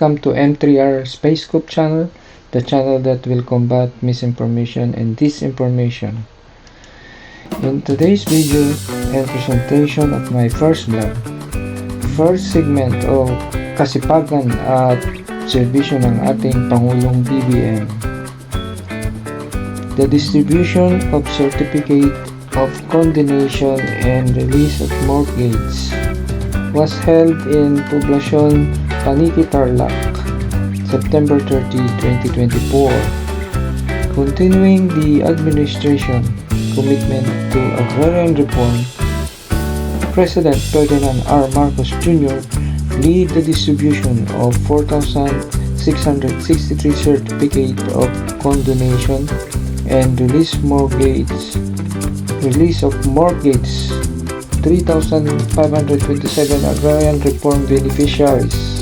Welcome to M3R Space Scoop channel, the channel that will combat misinformation and disinformation. In today's video and presentation of my first vlog, first segment o kasipagan at serbisyo ng ating Pangulong BBM. The distribution of certificate of condemnation and release of mortgage was held in Poblacion Paniki Tarlac, September 30, 2024. Continuing the administration commitment to agrarian reform, President Ferdinand R. Marcos Jr. lead the distribution of 4,663 certificates of condonation and release mortgage release of mortgages 3,527 agrarian reform beneficiaries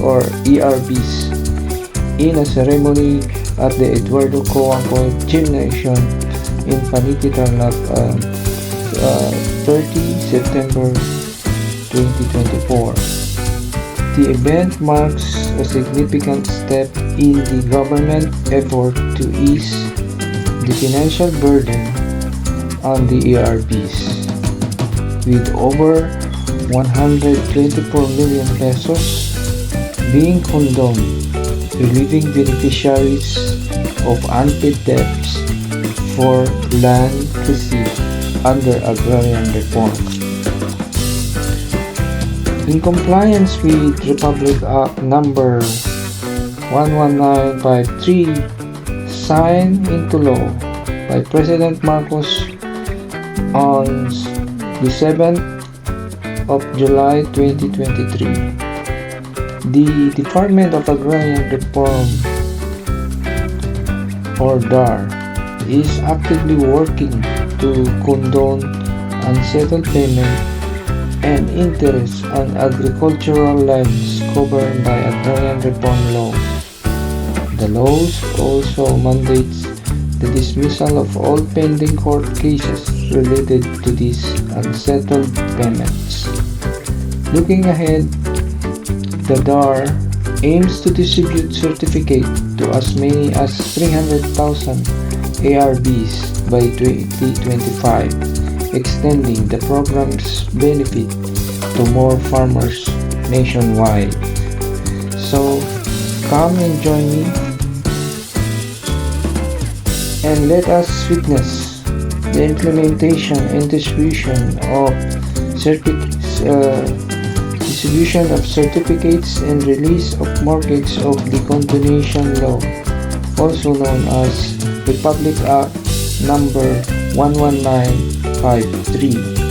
or ERBs in a ceremony at the Eduardo Coampo Gymnasium in Paniki Tarlac uh, uh, 30 September 2024. The event marks a significant step in the government effort to ease the financial burden on the ERBs with over 124 million pesos being condoned, relieving beneficiaries of unpaid debts for land received under agrarian reform. In compliance with Republic Act number 11953 signed into law by President Marcos on the 7th of July 2023. The Department of Agrarian Reform or DAR is actively working to condone unsettled payment and interest on agricultural lands covered by agrarian reform law. The laws also mandates the dismissal of all pending court cases related to these unsettled payments. Looking ahead, the DAR aims to distribute certificate to as many as 300,000 ARBs by 2025, extending the program's benefit to more farmers nationwide. So, come and join me and let us witness the implementation and distribution of certificates, uh, distribution of certificates and release of mortgage of the condonation law, also known as Republic Act number 11953.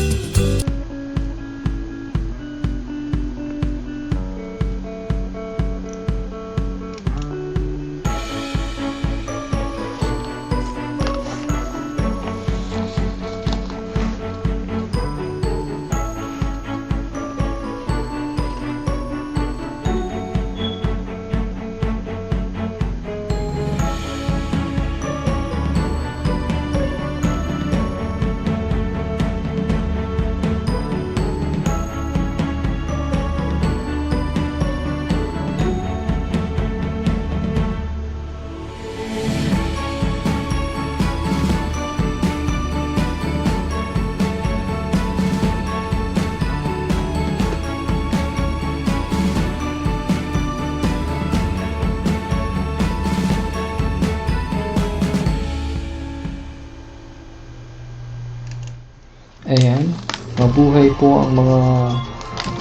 Mabuhay po ang mga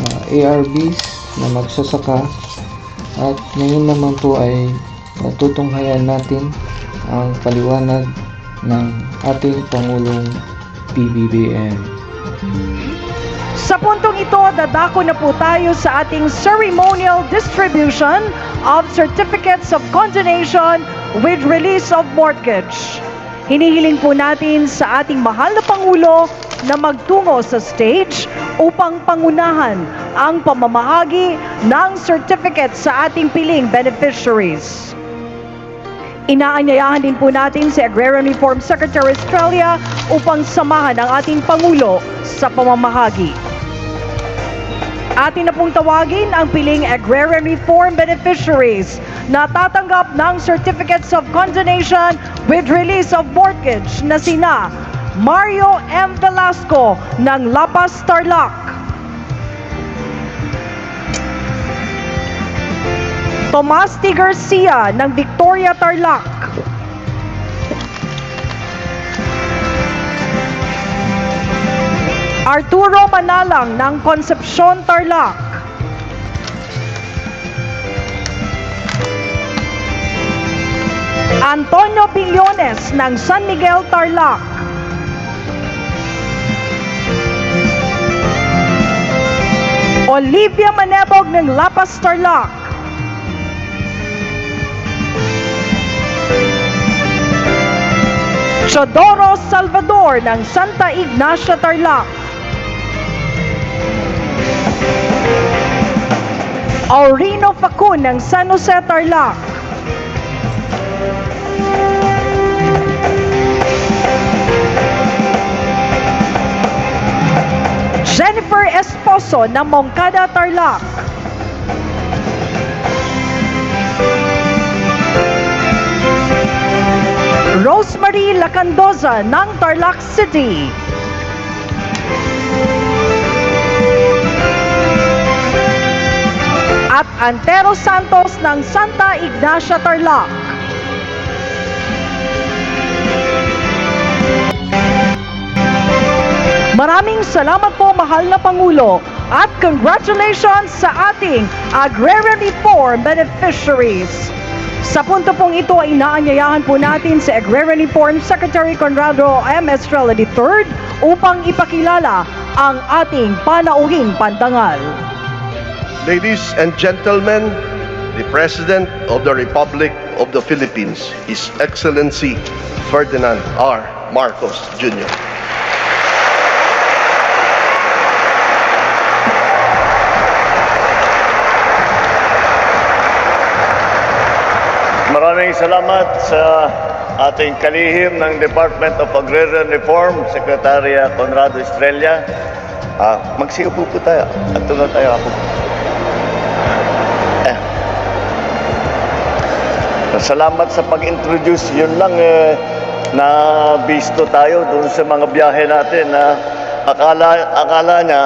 uh, ARBs na magsasaka at ngayon naman po ay natutunghayan natin ang paliwanag ng ating Pangulong PBBM. Sa puntong ito, dadako na po tayo sa ating ceremonial distribution of certificates of condonation with release of mortgage. Hinihiling po natin sa ating mahal na Pangulo na magtungo sa stage upang pangunahan ang pamamahagi ng certificate sa ating piling beneficiaries. Inaanyayahan din po natin si Agrarian Reform Secretary Australia upang samahan ang ating Pangulo sa pamamahagi. Atin na pong tawagin ang piling agrarian reform beneficiaries na tatanggap ng certificates of condonation with release of mortgage na sina Mario M. Velasco ng Lapas Tarlac. Tomas T. Garcia ng Victoria Tarlac. Arturo Manalang ng Concepcion Tarlac. Antonio Billones ng San Miguel Tarlac. Olivia Manebog ng Lapas Tarlac. Chodoro Salvador ng Santa Ignacia Tarlac. Aurino Facun ng San Jose Tarlac. Jennifer Esposo ng Moncada Tarlac. Rosemary Lacandoza ng Tarlac City. At Antero Santos ng Santa Ignacia Tarlac. Maraming salamat po mahal na Pangulo at congratulations sa ating Agrarian Reform beneficiaries. Sa punto pong ito ay inaanyayahan po natin si Agrarian Reform Secretary Conrado M. Estrella III upang ipakilala ang ating panauhing pantangal. Ladies and gentlemen, the President of the Republic of the Philippines, His Excellency Ferdinand R. Marcos Jr. Maraming salamat sa ating kalihim ng Department of Agrarian Reform, Secretaria Conrado Estrella. Ah, magsiupo po tayo. At tulad tayo ako. Eh. Salamat sa pag-introduce. Yun lang eh, na bisto tayo doon sa mga biyahe natin na akala, akala niya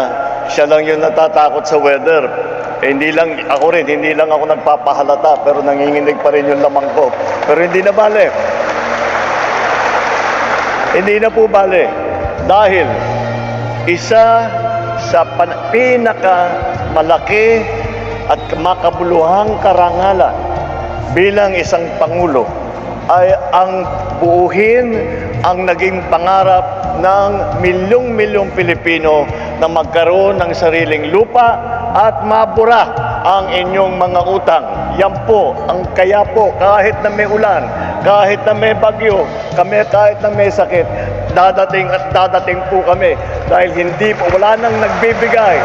siya lang yung natatakot sa weather. Eh, hindi lang ako rin, hindi lang ako nagpapahalata pero nanginginig pa rin yung lamang ko. Pero hindi na bale. Hindi na po bale. Dahil isa sa pinaka malaki at makabuluhang karangalan bilang isang pangulo ay ang buuhin ang naging pangarap ng milyong-milyong Pilipino na magkaroon ng sariling lupa at mabura ang inyong mga utang. Yan po, ang kaya po, kahit na may ulan, kahit na may bagyo, kami kahit na may sakit, dadating at dadating po kami dahil hindi po, wala nang nagbibigay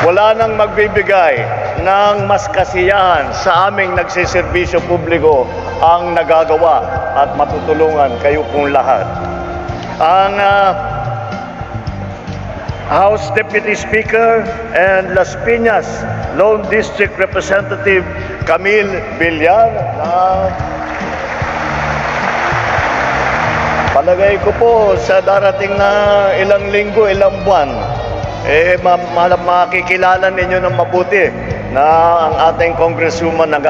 wala nang magbibigay ng mas kasiyahan sa aming nagsiservisyo publiko ang nagagawa at matutulungan kayo pong lahat. Ang ah, House Deputy Speaker and Las Piñas Lone District Representative Camille Villar. Na Palagay ko po sa darating na ilang linggo, ilang buwan, eh ma- ma- makikilala ninyo ng mabuti na ang ating congresswoman na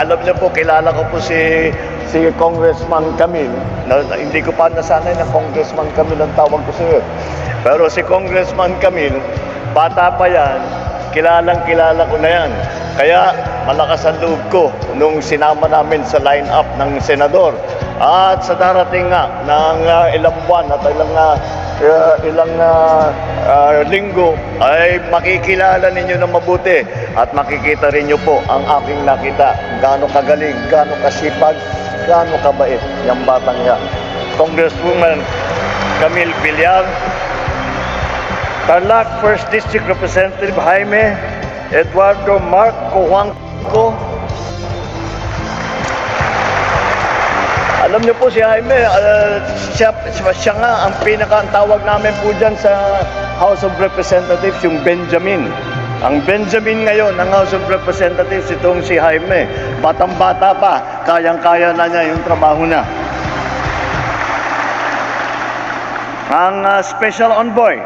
alam niyo po kilala ko po si si Congressman Camille na, na- hindi ko pa nasanay na Congressman Camille ang tawag ko sa iyo pero si Congressman Camille bata pa yan kilalang kilala ko na yan. Kaya malakas ang loob ko nung sinama namin sa line-up ng senador at sa darating nga ng ah, ilang buwan at ilang uh, ilang uh, uh, linggo ay makikilala ninyo ng mabuti at makikita rin nyo po ang aking nakita gaano kagaling, gaano kasipag, gaano kabait yung batang yan. Congresswoman Camille Villar, Tarlac 1st District Representative Jaime Eduardo Marco Juanco, Alam niyo po si Jaime, uh, siya, siya, nga ang pinaka ang tawag namin po dyan sa House of Representatives, yung Benjamin. Ang Benjamin ngayon ng House of Representatives, itong si Jaime. Batang-bata pa, kayang-kaya na niya yung trabaho na. Ang ah, Special Envoy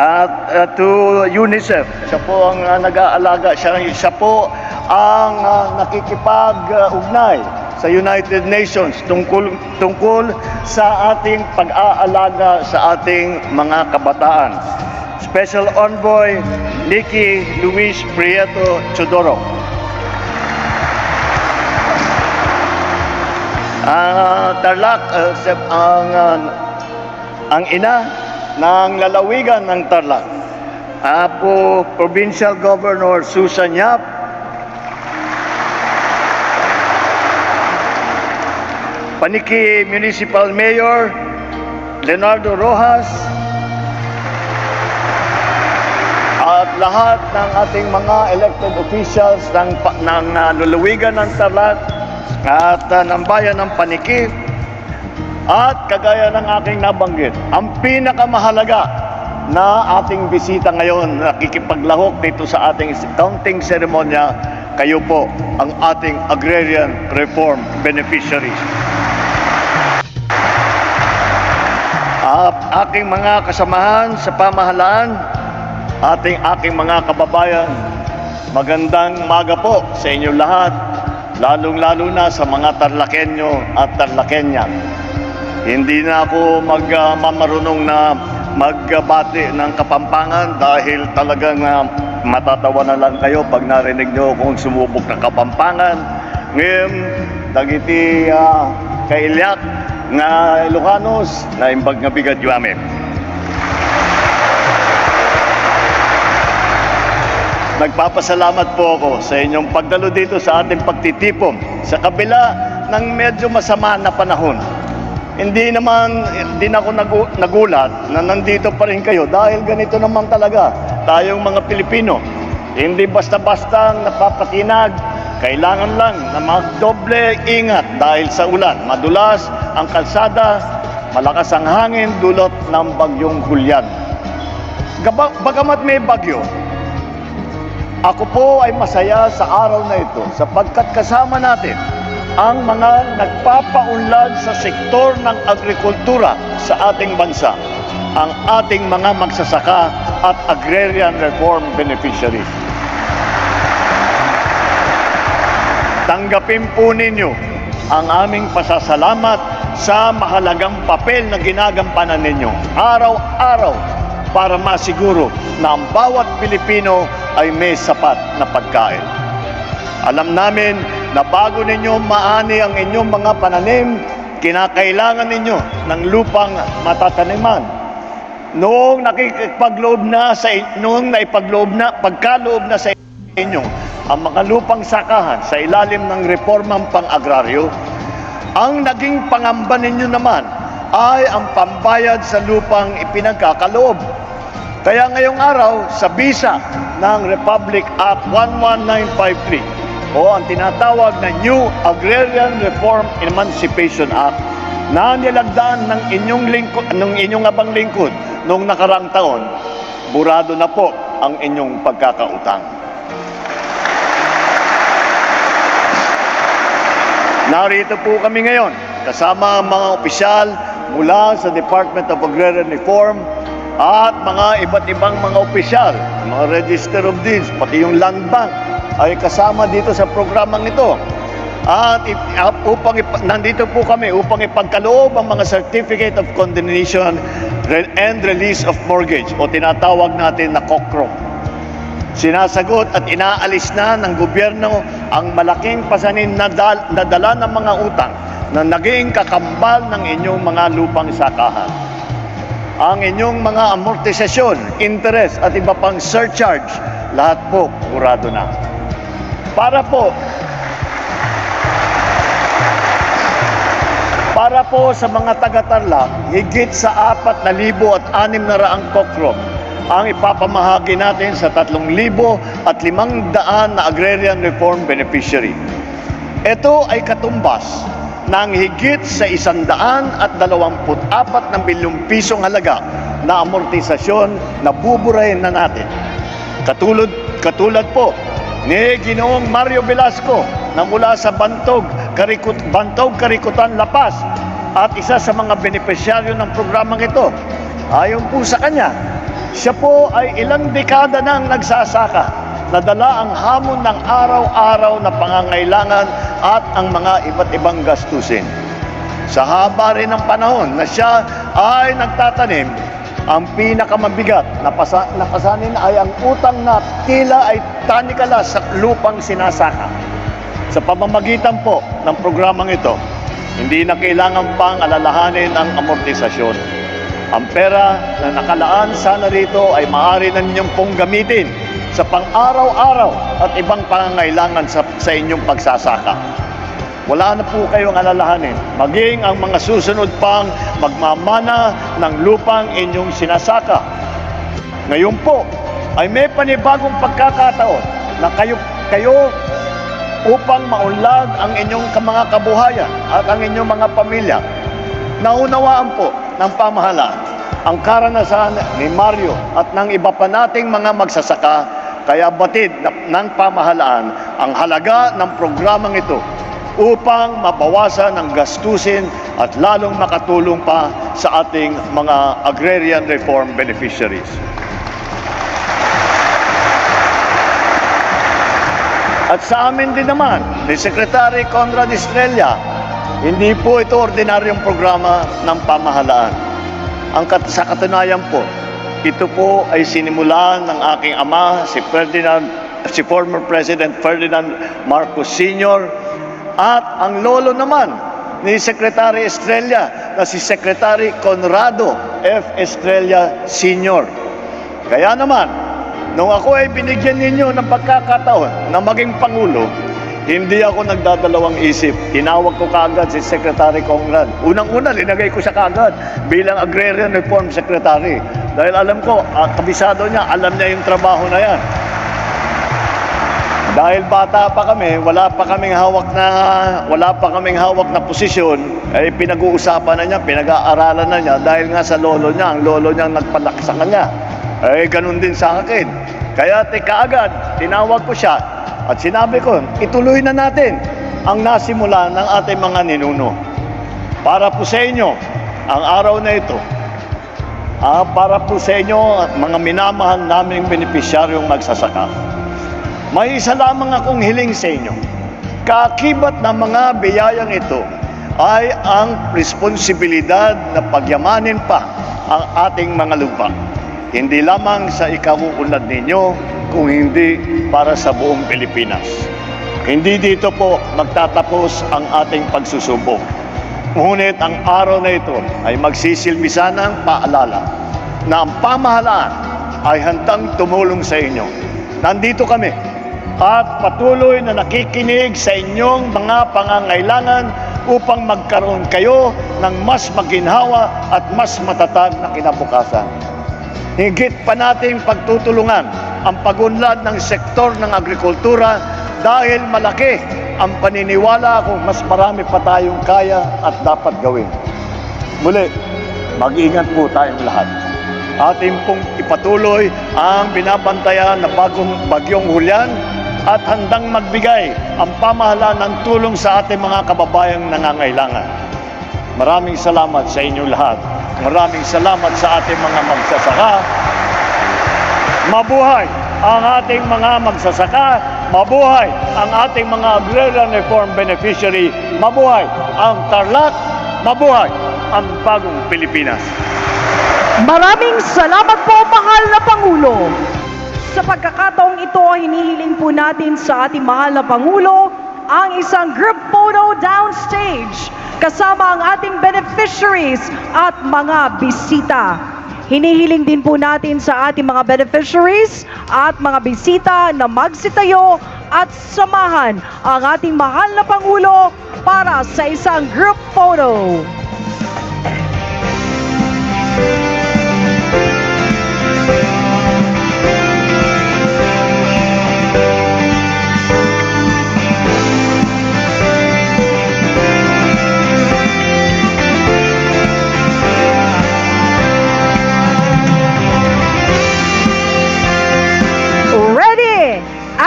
at ah, to UNICEF, siya po ang ah, nag-aalaga, siya, siya po ang ah, nakikipag-ugnay sa United Nations tungkol, tungkol sa ating pag-aalaga sa ating mga kabataan. Special Envoy Nikki Luis Prieto Chodoro. Ah, Tarlac, sep- ang ah, ang ina ng lalawigan ng Tarlac. Apo Provincial Governor Susan Yap. Paniki Municipal Mayor Leonardo Rojas. At lahat ng ating mga elected officials ng, ng ah, lalawigan ng Tarlac at ah, ng bayan ng Paniki at kagaya ng aking nabanggit, ang pinakamahalaga na ating bisita ngayon, nakikipaglahok dito sa ating counting seremonya, kayo po ang ating agrarian reform beneficiaries. At aking mga kasamahan sa pamahalaan, ating aking mga kababayan, magandang maga po sa inyo lahat, lalong-lalo na sa mga Tarlakenyo at Tarlakenya. Hindi na ako magmamarunong na magbati ng kapampangan dahil talagang ah, matatawa na lang kayo pag narinig nyo kung sumubok ng kapampangan. Ngayon, dagiti uh, kailyak nga Ilocanos na imbag nga bigad yu amin. Nagpapasalamat po ako sa inyong pagdalo dito sa ating pagtitipon sa kabila ng medyo masama na panahon. Hindi naman, na ako nagu- nagulat na nandito pa rin kayo dahil ganito naman talaga tayong mga Pilipino. Hindi basta-basta napapatinag, kailangan lang na magdoble ingat dahil sa ulan. Madulas ang kalsada, malakas ang hangin dulot ng bagyong Hulyan. Bagamat may bagyo, ako po ay masaya sa araw na ito sapagkat kasama natin ang mga nagpapaunlad sa sektor ng agrikultura sa ating bansa, ang ating mga magsasaka at agrarian reform beneficiaries. Tanggapin po ninyo ang aming pasasalamat sa mahalagang papel na ginagampanan ninyo araw-araw para masiguro na ang bawat Pilipino ay may sapat na pagkain. Alam namin na bago ninyo maani ang inyong mga pananim, kinakailangan ninyo ng lupang matataniman. Noong nakikipagloob na sa noong naipagloob na pagkaloob na sa inyo ang mga lupang sakahan sa ilalim ng reformang pang-agraryo, ang naging pangamba ninyo naman ay ang pambayad sa lupang ipinagkakaloob. Kaya ngayong araw, sa bisa ng Republic Act 11953 o ang tinatawag na New Agrarian Reform Emancipation Act na nilagdaan ng inyong lingkod, ng inyong abang lingkod noong nakaraang taon, burado na po ang inyong pagkakautang. Narito po kami ngayon kasama ang mga opisyal mula sa Department of Agrarian Reform at mga iba't ibang mga opisyal, mga Register of Deeds, pati yung Land Bank ay kasama dito sa programang ito. At upang nandito po kami upang ipagkaloob ang mga Certificate of Condemnation and Release of Mortgage o tinatawag natin na COCRO. Sinasagot at inaalis na ng gobyerno ang malaking pasanin na, dal- na dala ng mga utang na naging kakambal ng inyong mga lupang sakahan. Ang inyong mga amortisasyon, interest at iba pang surcharge, lahat po kurado na. Para po Para po sa mga taga-Tarlac, higit sa 4,000 at 6 na raang kokrom ang ipapamahagi natin sa 3,000 at 500 na agrarian reform beneficiary. Ito ay katumbas ng higit sa 124 na bilyong pisong halaga na amortisasyon na buburahin na natin. Katulad, katulad po ni Ginoong Mario Velasco na mula sa Bantog, Karikut, Bantog, Karikutan, Lapas at isa sa mga benepisyaryo ng programang ito. Ayon po sa kanya, siya po ay ilang dekada nang nagsasaka na dala ang hamon ng araw-araw na pangangailangan at ang mga iba't ibang gastusin. Sa haba rin ng panahon na siya ay nagtatanim, ang pinakamabigat na, pasa, na pasanin ay ang utang na tila ay tanikala sa lupang sinasaka. Sa pamamagitan po ng programang ito, hindi na kailangan pang alalahanin ang amortisasyon. Ang pera na nakalaan sana rito ay maaari na ninyong pong gamitin sa pang-araw-araw at ibang pangangailangan sa, sa inyong pagsasaka. Wala na po kayong alalahanin. Maging ang mga susunod pang magmamana ng lupang inyong sinasaka. Ngayon po ay may panibagong pagkakataon na kayo, kayo upang maunlad ang inyong mga kabuhayan at ang inyong mga pamilya. Naunawaan po ng pamahalaan ang karanasan ni Mario at ng iba pa nating mga magsasaka kaya batid ng pamahalaan ang halaga ng programang ito upang mabawasan ang gastusin at lalong makatulong pa sa ating mga agrarian reform beneficiaries. At sa amin din naman, ni Secretary Conrad Estrella, hindi po ito ordinaryong programa ng pamahalaan. Ang kat sa katunayan po, ito po ay sinimulan ng aking ama, si Ferdinand, si former President Ferdinand Marcos Sr. At ang lolo naman ni Secretary Estrella na si Secretary Conrado F. Estrella Sr. Kaya naman, nung ako ay binigyan ninyo ng pagkakataon na maging Pangulo, hindi ako nagdadalawang isip. Tinawag ko kaagad si Secretary Conrad. Unang-una, linagay ko siya kaagad bilang Agrarian Reform Secretary. Dahil alam ko, ah, kabisado niya, alam niya yung trabaho na yan. Dahil bata pa kami, wala pa kaming hawak na wala pa kaming hawak na posisyon, ay pinag-uusapan na niya, pinag-aaralan na niya dahil nga sa lolo niya, ang lolo niya nagpalaki sa kanya. Eh ganun din sa akin. Kaya teka agad, tinawag ko siya at sinabi ko, ituloy na natin ang nasimula ng ating mga ninuno. Para po sa inyo, ang araw na ito, ah, para po sa inyo, mga minamahal naming benepisyaryong magsasaka. May isa lamang akong hiling sa inyo. Kakibat ng mga biyayang ito ay ang responsibilidad na pagyamanin pa ang ating mga lupa. Hindi lamang sa ikabuunlad ninyo, kung hindi para sa buong Pilipinas. Hindi dito po magtatapos ang ating pagsusubok. Ngunit ang araw na ito ay magsisilbi sana ng paalala na ang pamahalaan ay handang tumulong sa inyo. Nandito kami at patuloy na nakikinig sa inyong mga pangangailangan upang magkaroon kayo ng mas maginhawa at mas matatag na kinabukasan. Higit pa nating pagtutulungan ang pagunlad ng sektor ng agrikultura dahil malaki ang paniniwala kung mas marami pa tayong kaya at dapat gawin. Muli, mag-ingat po tayong lahat. Ating pong ipatuloy ang binabantayan na bagong bagyong hulyan at handang magbigay ang pamahalaan ng tulong sa ating mga kababayang nangangailangan. Maraming salamat sa inyong lahat. Maraming salamat sa ating mga magsasaka. Mabuhay ang ating mga magsasaka. Mabuhay ang ating mga agrarian reform beneficiary. Mabuhay ang Tarlac. Mabuhay ang bagong Pilipinas. Maraming salamat po, mahal na Pangulo. Sa pagkakataong ito, hinihiling po natin sa ating mahal na Pangulo ang isang group photo downstage kasama ang ating beneficiaries at mga bisita. Hinihiling din po natin sa ating mga beneficiaries at mga bisita na magsitayo at samahan ang ating mahal na Pangulo para sa isang group photo.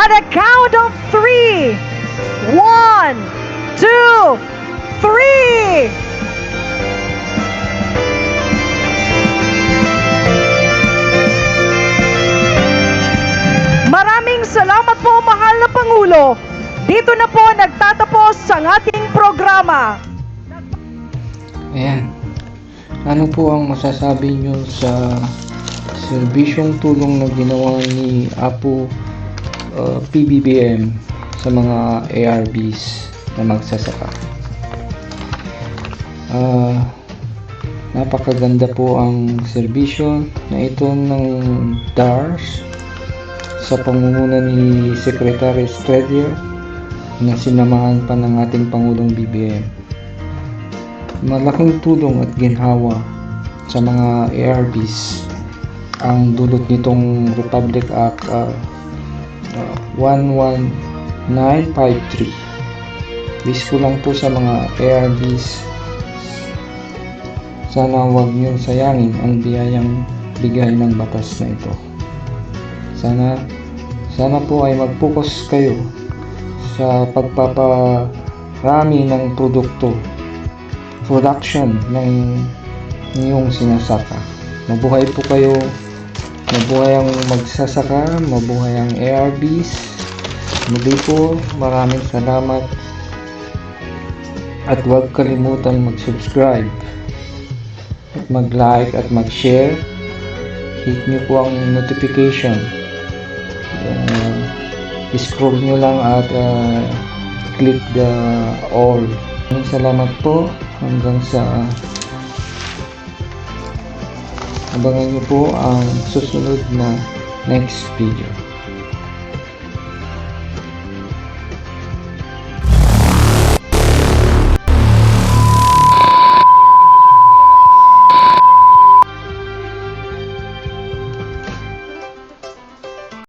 at a count of three. One, two, three. Maraming salamat po, mahal na Pangulo. Dito na po nagtatapos ang ating programa. Ayan. Ano po ang masasabi nyo sa serbisyong tulong na ginawa ni Apo uh, PBBM sa mga ARBs na magsasaka? Ah, napakaganda po ang serbisyo na ito ng DARS sa pangunguna ni Secretary Stredier na sinamahan pa ng ating Pangulong BBM malaking tulong at ginhawa sa mga ARBs ang dulot nitong Republic Act uh, uh, 11953 wish ko lang po sa mga ARBs sana huwag niyong sayangin ang biyayang bigay ng batas na ito. Sana sana po ay mag-focus kayo sa pagpaparami ng produkto production ng inyong sinasaka. Mabuhay po kayo, mabuhay ang magsasaka, mabuhay ang ARBs. Muli po, maraming salamat at huwag kalimutan mag-subscribe at mag-like at mag-share. Hit nyo po ang notification. Uh, scroll nyo lang at uh, click the all. Maraming salamat po hanggang sa abangan niyo po ang susunod na next video.